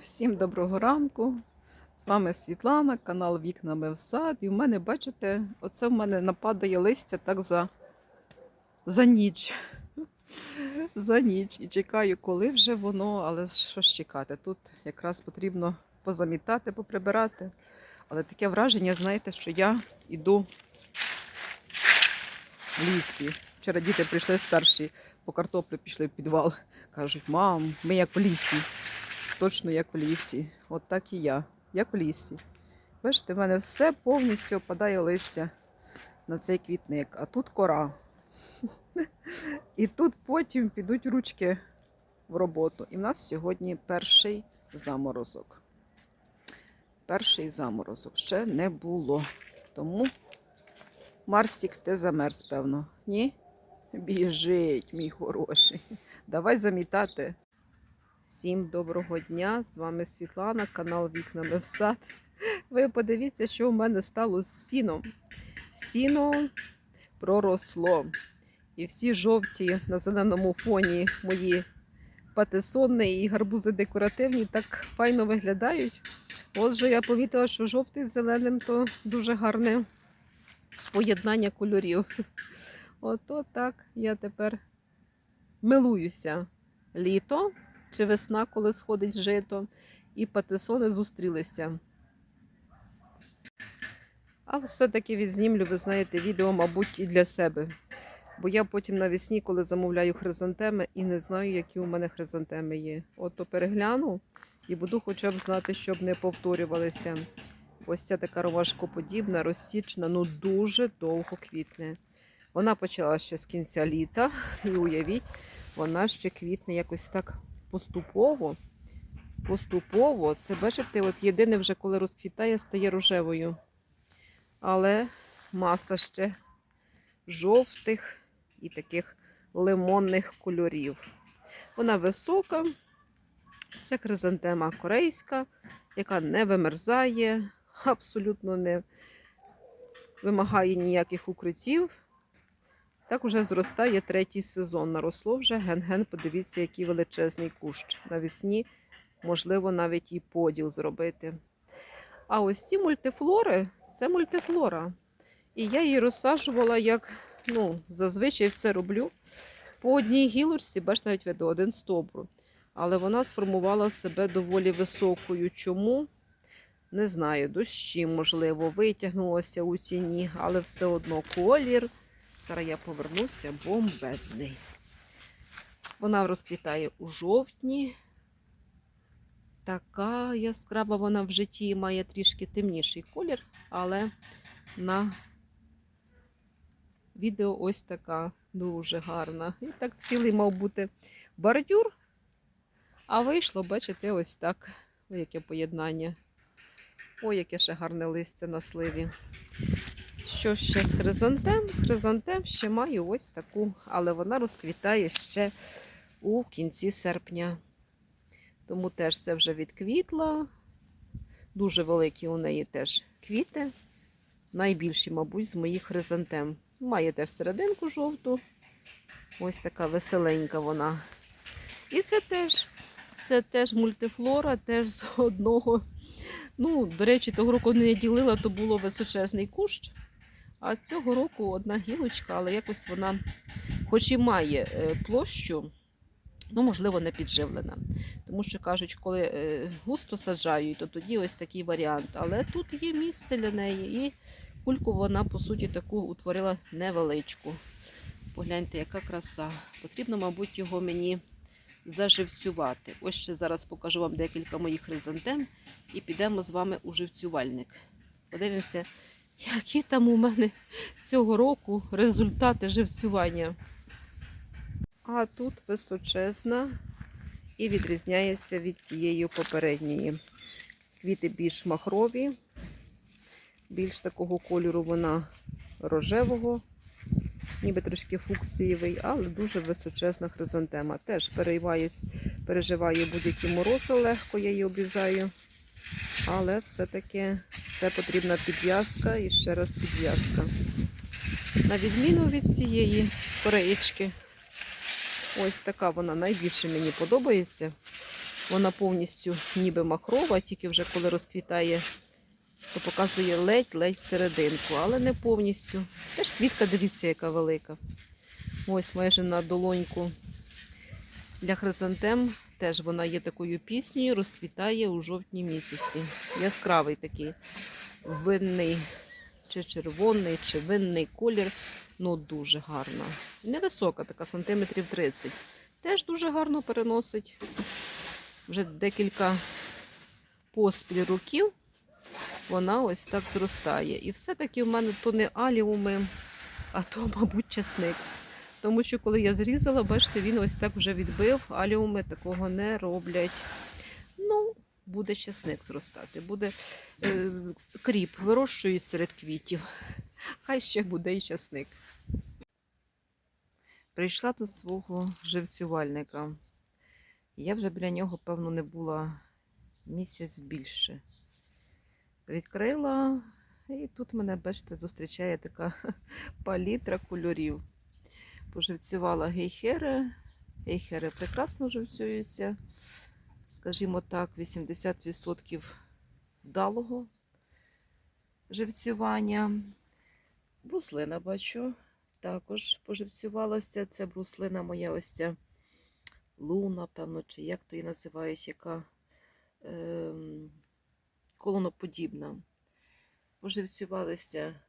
Всім доброго ранку. З вами Світлана, канал Вікнами в сад. І в мене, бачите, оце в мене нападає листя так за, за ніч. За ніч. І чекаю, коли вже воно, але що ж чекати? Тут якраз потрібно позамітати, поприбирати. Але таке враження, знаєте, що я йду в лісі. Вчора діти прийшли старші, по картоплю пішли в підвал. Кажуть, мам, ми як в лісі точно як в лісі. От так і я, як в лісі. Бачите, в мене все повністю опадає листя на цей квітник, а тут кора. І тут потім підуть ручки в роботу. І в нас сьогодні перший заморозок. Перший заморозок ще не було. Тому Марсік, ти замерз, певно. Ні? Біжить, мій хороший. Давай замітати. Всім доброго дня! З вами Світлана, канал Вікнами в сад. Ви подивіться, що у мене стало з сіном. Сіно проросло. І всі жовті на зеленому фоні мої патисони і гарбузи декоративні так файно виглядають. Отже, я помітила, що жовтий з зеленим то дуже гарне поєднання кольорів. Ото так я тепер милуюся літо чи весна, коли сходить жито, і патисони зустрілися. А все-таки відзнімлю, ви знаєте, відео, мабуть, і для себе. Бо я потім навесні, коли замовляю хризантеми, і не знаю, які у мене хризантеми є. Ото перегляну і буду хоча б знати, щоб не повторювалися. Ось ця така ромашкоподібна, розсічна, ну дуже довго квітне. Вона почала ще з кінця літа, і уявіть, вона ще квітне якось так поступово. Поступово, це бачите, от єдине вже коли розквітає, стає рожевою. Але маса ще жовтих і таких лимонних кольорів. Вона висока, це хризантема корейська, яка не вимерзає, абсолютно не вимагає ніяких укриттів. Так уже зростає третій сезон. Наросло вже ген-ген, подивіться, який величезний кущ. Навесні, можливо, навіть і поділ зробити. А ось ці мультифлори це мультифлора. І я її розсаджувала, як ну, зазвичай все роблю. По одній гілочці, бач, навіть видно, один стовбур. Але вона сформувала себе доволі високою. Чому? Не знаю, дощі, можливо, витягнулося у тіні, але все одно колір. Зараз я повернуся бомбезний. Вона розквітає у жовтні. Така яскрава вона в житті має трішки темніший колір, але на відео ось така дуже гарна. І так цілий мав бути бордюр. А вийшло, бачите, ось так. Ой, яке поєднання. Ой, яке ще гарне листя на сливі. Що ще з хризантем? З хризантем ще маю ось таку, але вона розквітає ще у кінці серпня. Тому теж це вже відквітла. Дуже великі у неї теж квіти. Найбільші, мабуть, з моїх хризантем. Має теж серединку жовту. Ось така веселенька вона. І це теж це теж мультифлора, теж з одного. Ну, до речі, того року не ділила, то було височезний кущ. А цього року одна гілочка, але якось вона, хоч і має е, площу, ну, можливо, не підживлена. Тому що кажуть, коли е, густо саджають, то тоді ось такий варіант. Але тут є місце для неї, і кульку вона, по суті, таку утворила невеличку. Погляньте, яка краса. Потрібно, мабуть, його мені заживцювати. Ось ще зараз покажу вам декілька моїх хризантем і підемо з вами у живцювальник. Подивимося, які там у мене цього року результати живцювання. А тут височезна і відрізняється від тієї попередньої. Квіти більш махрові, більш такого кольору вона рожевого, ніби трошки фуксієвий, але дуже височезна хризантема. Теж переймає, переживає будь-які морози легко, я її обрізаю. Але все-таки це потрібна підв'язка і ще раз підв'язка. На відміну від цієї кореєчки, ось така вона найбільше мені подобається. Вона повністю ніби махрова, тільки вже коли розквітає, то показує ледь-ледь серединку, але не повністю. Теж квітка, дивіться, яка велика. Ось майже на долоньку для хризантем. Теж вона є такою піснею, розквітає у жовтні місяці. Яскравий такий винний, чи червоний, чи винний колір. Ну, дуже гарна. Невисока, така сантиметрів 30. Теж дуже гарно переносить. Вже декілька поспіль років вона ось так зростає. І все-таки в мене то не аліуми, а то, мабуть, чесник. Тому що коли я зрізала, бачите, він ось так вже відбив, аліуми такого не роблять. Ну, буде чесник зростати, буде е, кріп, вирощують серед квітів. Хай ще буде і часник. Прийшла до свого живцювальника. Я вже біля нього, певно, не була місяць більше. Відкрила, і тут мене, бачите, зустрічає така палітра кольорів. Поживцювала гейхери. Гейхери прекрасно живцюються. Скажімо так, 80% вдалого живцювання. Бруслина бачу, також поживцювалася. Це бруслина моя ось ця луна, певно, чи як то її називають, яка е, колоноподібна. Поживцювалися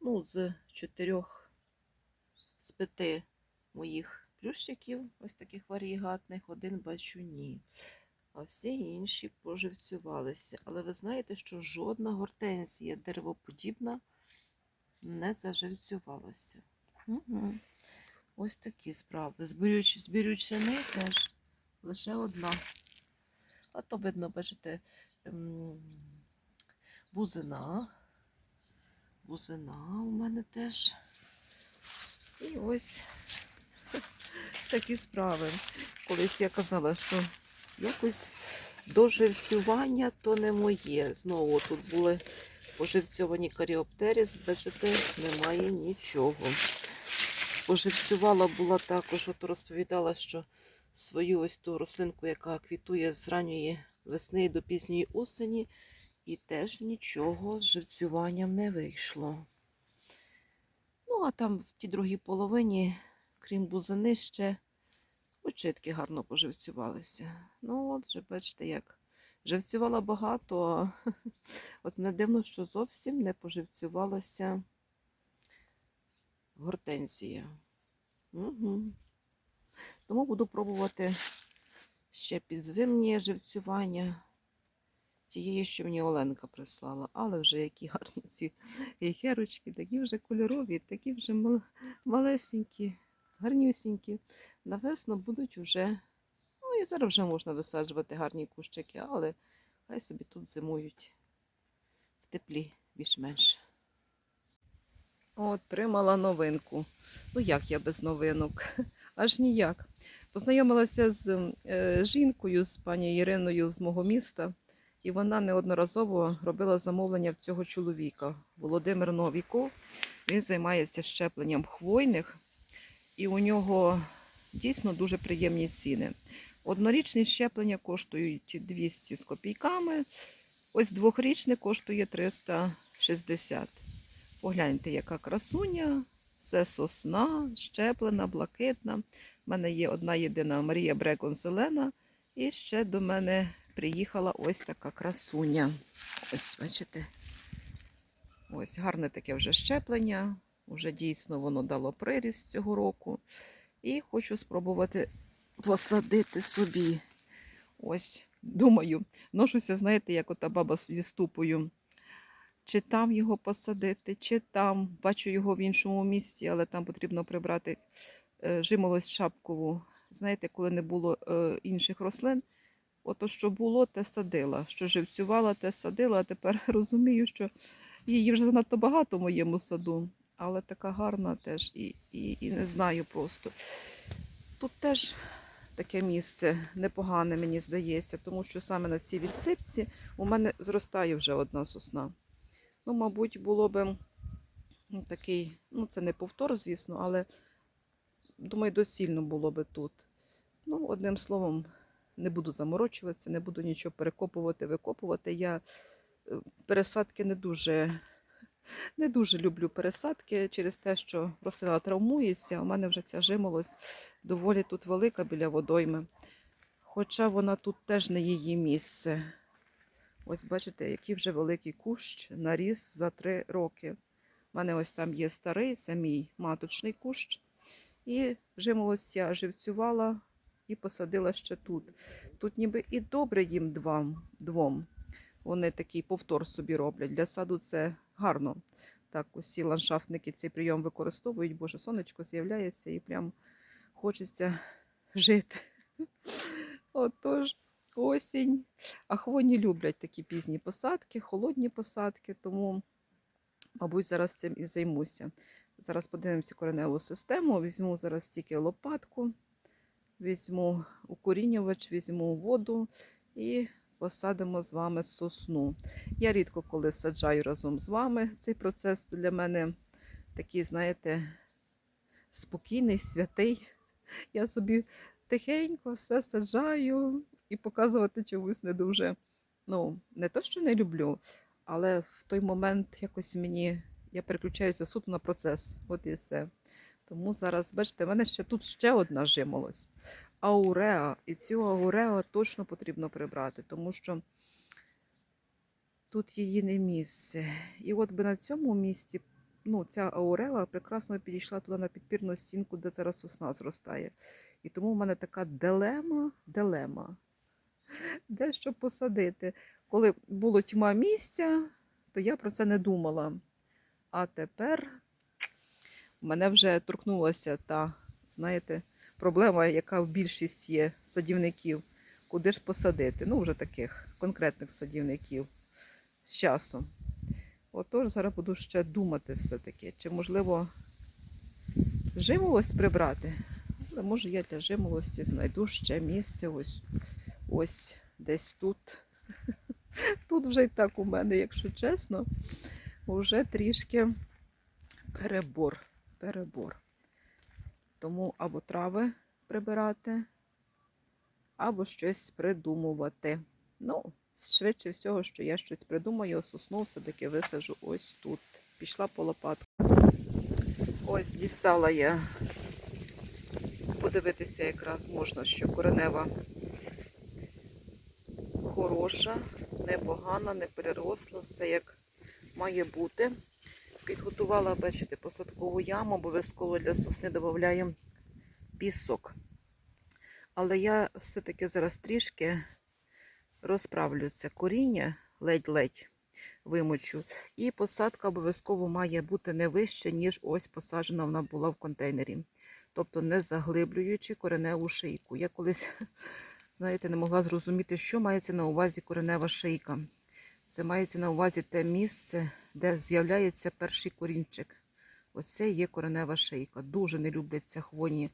ну, з чотирьох з п'яти моїх плющиків, ось таких варігатних, один бачу ні. А всі інші поживцювалися. Але ви знаєте, що жодна гортензія деревоподібна не заживцювалася. Угу. Ось такі справи. Зберюч, збірючини теж лише одна. А то видно, бачите, ем, бузина. Бузина у мене теж. І ось такі справи. Колись я казала, що якось доживцювання то не моє. Знову тут були поживцьовані каріоптеріс, бачите, немає нічого. Поживцювала була також, от розповідала, що свою ось ту рослинку, яка квітує з ранньої весни до пізньої осені, і теж нічого з живцюванням не вийшло. Ну, а там в тій другій половині, крім бузини, ще очитки гарно поживцювалися. Ну, от вже бачите, як живцювала багато, а от не дивно, що зовсім не поживцювалася гортензія. Угу. Тому буду пробувати ще підзимні живцювання тієї, що мені Оленка прислала. Але вже які гарні ці гейхерочки, такі вже кольорові, такі вже малесенькі, гарнюсінькі. На весну будуть вже. Ну і зараз вже можна висаджувати гарні кущики, але хай собі тут зимують в теплі більш-менш. Отримала новинку. Ну як я без новинок? Аж ніяк. Познайомилася з е, жінкою, з пані Іриною з мого міста, і вона неодноразово робила замовлення в цього чоловіка. Володимир Новіков. Він займається щепленням хвойних, і у нього дійсно дуже приємні ціни. Однорічні щеплення коштують 200 з копійками, ось двохрічне коштує 360. Погляньте, яка красуня. Це сосна, щеплена, блакитна. У мене є одна єдина Марія Брекон зелена. І ще до мене приїхала ось така красуня. Ось, бачите? Ось гарне таке вже щеплення. Уже дійсно воно дало приріст цього року. І хочу спробувати посадити собі. Ось, думаю, ношуся, знаєте, як ота баба зі ступою чи там його посадити, чи там. Бачу його в іншому місці, але там потрібно прибрати е, жимолость шапкову. Знаєте, коли не було е, інших рослин, ото що було, те садила. Що живцювала, те садила, а тепер розумію, що її вже занадто багато в моєму саду, але така гарна теж і, і, і не знаю просто. Тут теж таке місце непогане, мені здається, тому що саме на цій відсипці у мене зростає вже одна сосна. Ну, мабуть, було би такий, ну, це не повтор, звісно, але думаю, доцільно було би тут. Ну, одним словом, не буду заморочуватися, не буду нічого перекопувати, викопувати. Я е, пересадки не дуже, не дуже люблю пересадки через те, що рослина травмується. У мене вже ця жимолость доволі тут велика біля водойми. Хоча вона тут теж не її місце. Ось бачите, який вже великий кущ наріс за три роки. У мене ось там є старий, це мій маточний кущ. І жимолость я живцювала і посадила ще тут. Тут ніби і добре їм двом. двом. Вони такий повтор собі роблять. Для саду це гарно. Так, усі ландшафтники цей прийом використовують, бо ж сонечко з'являється і прям хочеться жити. Отож, осінь. А хвойні люблять такі пізні посадки, холодні посадки, тому, мабуть, зараз цим і займуся. Зараз подивимося кореневу систему. Візьму зараз тільки лопатку, візьму укорінювач, візьму воду і посадимо з вами сосну. Я рідко коли саджаю разом з вами. Цей процес для мене такий, знаєте, спокійний, святий. Я собі тихенько все саджаю і показувати чомусь не дуже. Ну, не то, що не люблю, але в той момент якось мені я переключаюся суто на процес. От і все. Тому зараз, бачите, в мене ще тут ще одна жимолость. Ауреа. І цю ауреа точно потрібно прибрати, тому що тут її не місце. І от би на цьому місці ну, ця ауреа прекрасно підійшла туди на підпірну стінку, де зараз сосна зростає. І тому в мене така дилема, дилема. Де що посадити? Коли було тьма місця, то я про це не думала. А тепер мене вже торкнулася та, знаєте, проблема, яка в більшість є садівників. Куди ж посадити? Ну, вже таких конкретних садівників з часом. Отож, зараз буду ще думати все-таки, чи можливо жимолость прибрати. Але може я для жимолості знайду ще місце ось, ось десь тут. Тут вже і так у мене, якщо чесно, вже трішки перебор. Перебор. Тому або трави прибирати, або щось придумувати. Ну, швидше всього, що я щось придумаю, сосну все-таки висаджу ось тут. Пішла по лопатку. Ось дістала я. Подивитися якраз можна, що коренева хороша, непогана, не переросла, все як має бути. Підготувала, бачите, посадкову яму, обов'язково для сосни додаємо пісок. Але я все-таки зараз трішки розправлю це коріння, ледь-ледь вимочу. І посадка обов'язково має бути не вище, ніж ось посаджена вона була в контейнері. Тобто не заглиблюючи кореневу шийку. Я колись, знаєте, не могла зрозуміти, що мається на увазі коренева шийка. Це мається на увазі те місце, де з'являється перший корінчик. Оце є коренева шийка. Дуже не любляться хвойні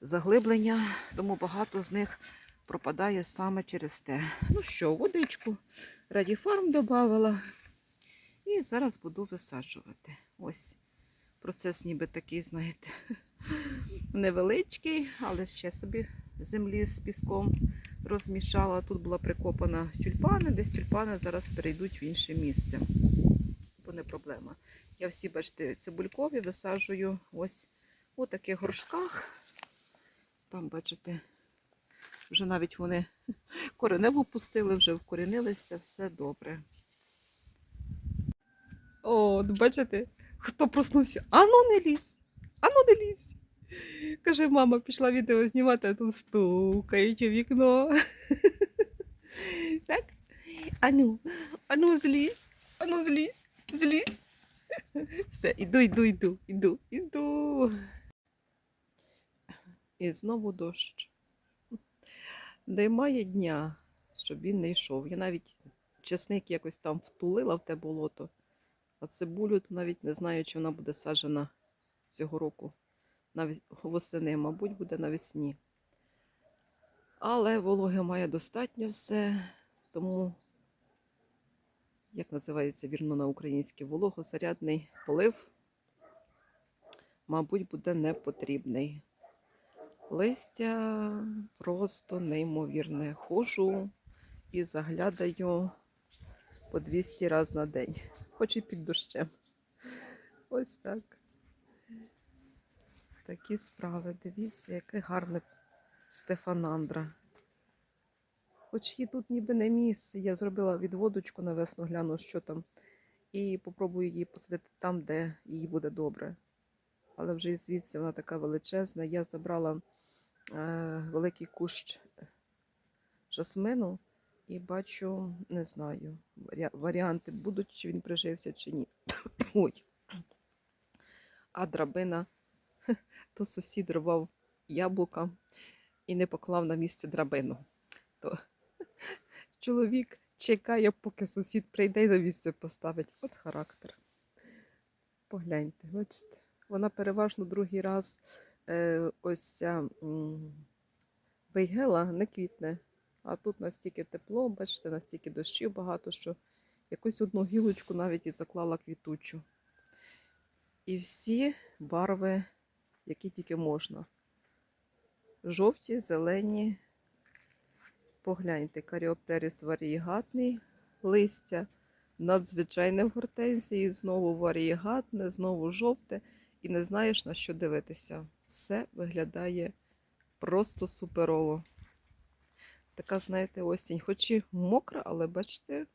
заглиблення, тому багато з них пропадає саме через те. Ну що, водичку Радіфарм додавала. І зараз буду висаджувати. Ось процес ніби такий, знаєте, невеличкий, але ще собі землі з піском розмішала. Тут була прикопана тюльпани, десь тюльпани зараз перейдуть в інше місце. То не проблема. Я всі, бачите, цибулькові висаджую ось у таких горшках. Там, бачите, вже навіть вони кореневу пустили, вже вкорінилися, все добре. О, бачите, хто проснувся? Ану не лізь! Ану не лізь! Каже, мама пішла відео знімати, а тут стукають у вікно. Так? Ану, ану, злізь, ану, злізь, злізь. Все, іду, іду, іду, іду, іду. І знову дощ. Немає дня, щоб він не йшов. Я навіть чесник якось там втулила в те болото, а цибулю то навіть не знаю, чи вона буде саджена цього року восени, мабуть, буде навесні. Але вологи має достатньо все, тому, як називається вірно на українське, вологозарядний полив, мабуть, буде не потрібний. Листя просто неймовірне. Хожу і заглядаю по 200 разів на день, хоч і під дощем. Ось так. Такі справи. Дивіться, яке гарне Стефанандра. Хоч їй тут ніби не місце. Я зробила відводочку на весну, гляну, що там. І попробую її посадити там, де їй буде добре. Але вже звідси вона така величезна. Я забрала е, великий кущ жасмину і бачу, не знаю, варіанти будуть, чи він прижився, чи ні. Ой. А драбина, то сусід рвав яблука і не поклав на місце драбину. То чоловік чекає, поки сусід прийде і на місце поставить. От характер. Погляньте, бачите. Вона переважно другий раз е, ось ця вейгела не квітне. А тут настільки тепло, бачите, настільки дощів багато, що якусь одну гілочку навіть і заклала квітучу. І всі барви, які тільки можна. Жовті, зелені. Погляньте, каріоптерис варієгатний, листя надзвичайне в гортензії, знову варієгатне, знову жовте, і не знаєш на що дивитися. Все виглядає просто суперово. Така, знаєте, осінь, хоч і мокра, але бачите,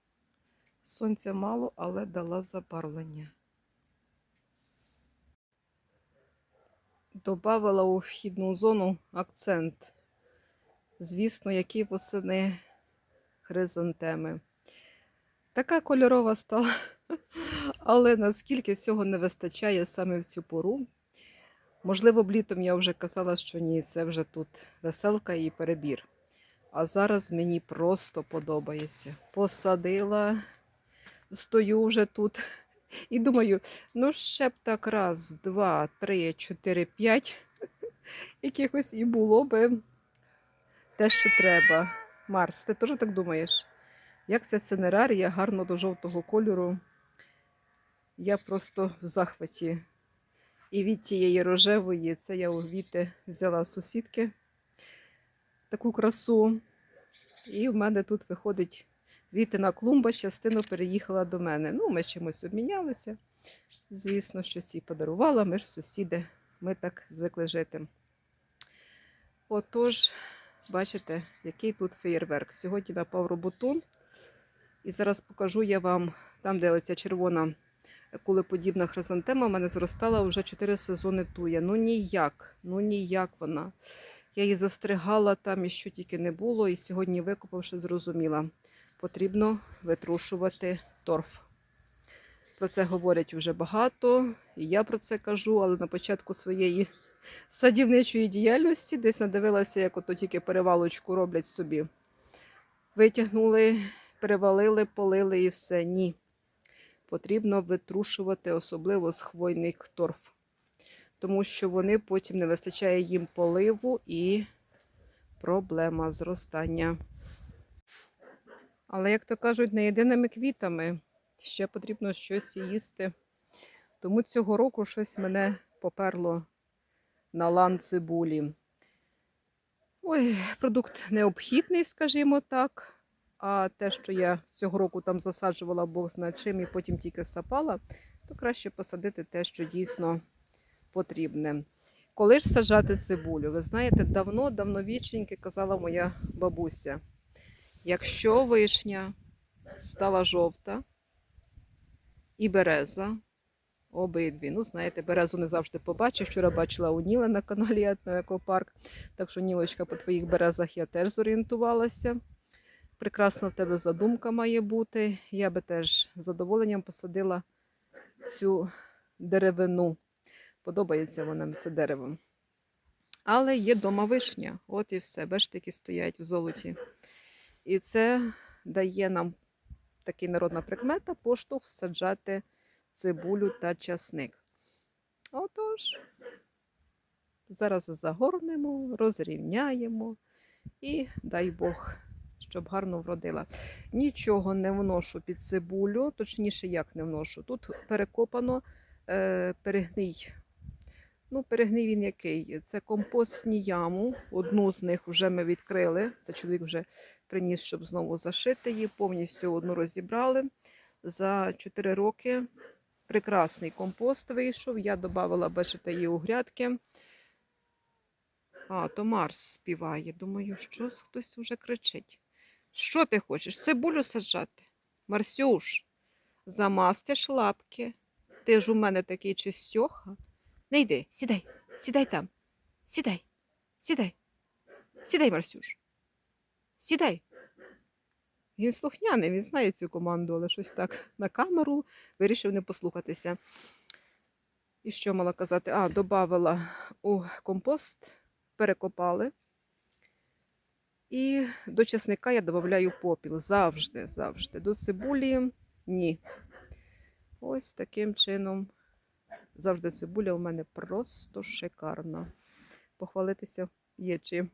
сонця мало, але дала забарвлення. Добавила у вхідну зону акцент. Звісно, які восени хризантеми. Така кольорова стала, але наскільки цього не вистачає саме в цю пору. Можливо, б літом я вже казала, що ні, це вже тут веселка і перебір. А зараз мені просто подобається. Посадила, стою вже тут і думаю, ну ще б так раз, два, три, чотири, п'ять. Якихось і було би те, що треба. Марс, ти теж так думаєш? Як ця цинерарія гарно до жовтого кольору. Я просто в захваті. І від тієї рожевої, це я у Віти взяла сусідки таку красу. І в мене тут виходить Вітина клумба, частину переїхала до мене. Ну, ми чимось обмінялися. Звісно, щось їй подарувала, ми ж сусіди, ми так звикли жити. Отож, бачите, який тут феєрверк. Сьогодні напав роботун. І зараз покажу я вам там, де оця червона кулеподібна хризантема, в мене зростала вже 4 сезони туя. Ну ніяк, ну ніяк вона. Я її застригала там і що тільки не було. І сьогодні, викопавши, зрозуміла, потрібно витрушувати торф. Про це говорять вже багато, і я про це кажу, але на початку своєї садівничої діяльності десь надивилася, як ото тільки перевалочку роблять собі. Витягнули, перевалили, полили і все. Ні. Потрібно витрушувати, особливо з хвойних торф тому що вони потім не вистачає їм поливу і проблема зростання. Але, як то кажуть, не єдиними квітами ще потрібно щось їсти. Тому цього року щось мене поперло на лан цибулі. Ой, продукт необхідний, скажімо так. А те, що я цього року там засаджувала Бог зна чим і потім тільки сапала, то краще посадити те, що дійсно потрібне. Коли ж саджати цибулю? Ви знаєте, давно, давновіченьки казала моя бабуся. Якщо вишня стала жовта і береза, обидві. Ну, знаєте, березу не завжди побачу. Вчора бачила у Ніли на каналі Етноекопарк. Так що, Нілочка, по твоїх березах я теж зорієнтувалася. Прекрасна в тебе задумка має бути. Я би теж з задоволенням посадила цю деревину. Подобається вона це дерево. Але є дома вишня. От і все. Бачите, які стоять в золоті. І це дає нам такий народна прикмета поштовх саджати цибулю та часник. Отож, зараз загорнемо, розрівняємо і дай Бог, щоб гарно вродила. Нічого не вношу під цибулю, точніше, як не вношу. Тут перекопано е, перегній Ну, перегнив він який? Це компостні яму. Одну з них вже ми відкрили. Це чоловік вже приніс, щоб знову зашити її. Повністю одну розібрали. За 4 роки прекрасний компост вийшов. Я додавала, бачите, її у грядки. А, то Марс співає. Думаю, що хтось вже кричить. Що ти хочеш? Цибулю саджати? Марсюш, замастиш лапки. Ти ж у мене такий чистьоха. Не йди, сідай, сідай там. Сідай, сідай. Сідай, Марсюш. Сідай. Він слухняний, він знає цю команду, але щось так на камеру вирішив не послухатися. І що мала казати? А, додавала у компост, перекопали. І до чесника я додаю попіл. Завжди, завжди. До цибулі ні. Ось таким чином. Завжди цибуля у мене просто шикарна. Похвалитися є чим.